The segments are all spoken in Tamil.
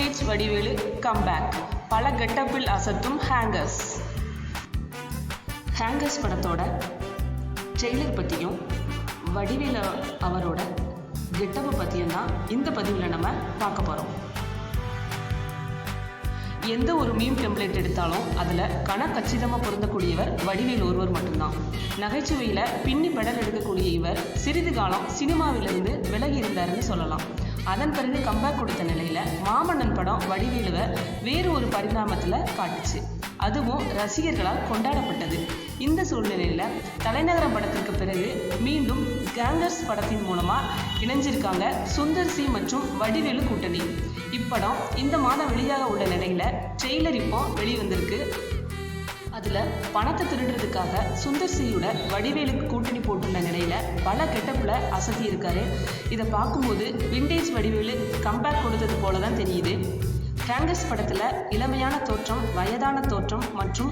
வின்டேஜ் வடிவேலு கம்பேக் பல கெட்டப்பில் அசத்தும் ஹேங்கர்ஸ் ஹேங்கர்ஸ் படத்தோட ட்ரெய்லர் பற்றியும் வடிவேலு அவரோட கெட்டப்பை பற்றியும் தான் இந்த பதிவில் நம்ம பார்க்க போகிறோம் எந்த ஒரு மீம் டெம்ப்ளேட் எடுத்தாலும் அதில் கணக்கச்சிதமாக பொருந்தக்கூடியவர் வடிவேல் ஒருவர் மட்டும்தான். நகைச்சுவையில் பின்னி பெடல் எடுக்கக்கூடிய இவர் சிறிது காலம் சினிமாவிலிருந்து விலகி இருந்தாருன்னு சொல்லலாம். அதன் பிறகு கம்பேக் கொடுத்த நிலையில் மாமன்னன் படம் வடிவேலுவை வேறு ஒரு பரிணாமத்தில் காட்டுச்சு. அதுவும் ரசிகர்களால் கொண்டாடப்பட்டது. இந்த சூழ்நிலையில் தலைநகரம் படத்திற்கு பிறகு மீண்டும் கேங்கர்ஸ் படத்தின் மூலமாக இணைஞ்சிருக்காங்க சுந்தர் சி மற்றும் வடிவேலு கூட்டணி. இப்படம் இந்த மாதம் வெளியாக உள்ள நிலையில் ட்ரெய்லர் இப்போ வெளிவந்திருக்கு. அதில் பணத்தை திருடுறதுக்காக சுந்தர் சியோட வடிவேலுக்கு கூட்டணி போட்டுள்ள நிலையில் பல கெட்டப்பில் அசதி இருக்காரு. இதை பார்க்கும்போது விண்டேஜ் வடிவேலு கம்பேக் கொடுத்தது போல தான் தெரியுது. கேங்கஸ் படத்தில் இளமையான தோற்றம் வயதான தோற்றம் மற்றும்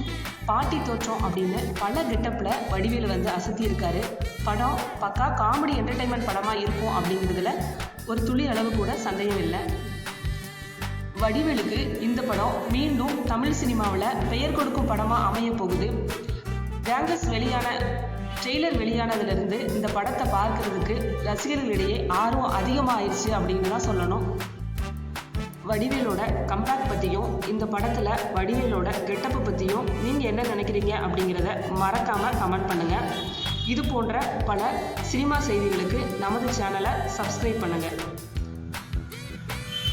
பாட்டி தோற்றம் அப்படின்னு பல கெட்டப்பில் வடிவேலு வந்து அசத்தி இருக்காரு. படம் பக்கா காமெடி என்டர்டைன்மெண்ட் படமாக இருக்கும் அப்படிங்கிறதுல ஒரு துளி அளவு கூட சந்தேகம் இல்லை. வடிவேலுக்கு இந்த படம் மீண்டும் தமிழ் சினிமாவில் பெயர் கொடுக்கும் படமாக அமைய போகுது. கேங்கஸ் வெளியான ட்ரெய்லர் வெளியானதுலேருந்து இந்த படத்தை பார்க்கறதுக்கு ரசிகர்களிடையே ஆர்வம் அதிகமாகிடுச்சு அப்படின்னு தான் சொல்லணும். வடிவேலோட கம்பேக் பற்றியும் இந்த படத்தில் வடிவேலோட கெட்டப்பை பற்றியும் நீங்கள் என்ன நினைக்கிறீங்க அப்படிங்கிறத மறக்காமல் கமெண்ட் பண்ணுங்கள் இது போன்ற பல சினிமா செய்திகளுக்கு நமது சேனலை சப்ஸ்கிரைப் பண்ணுங்கள்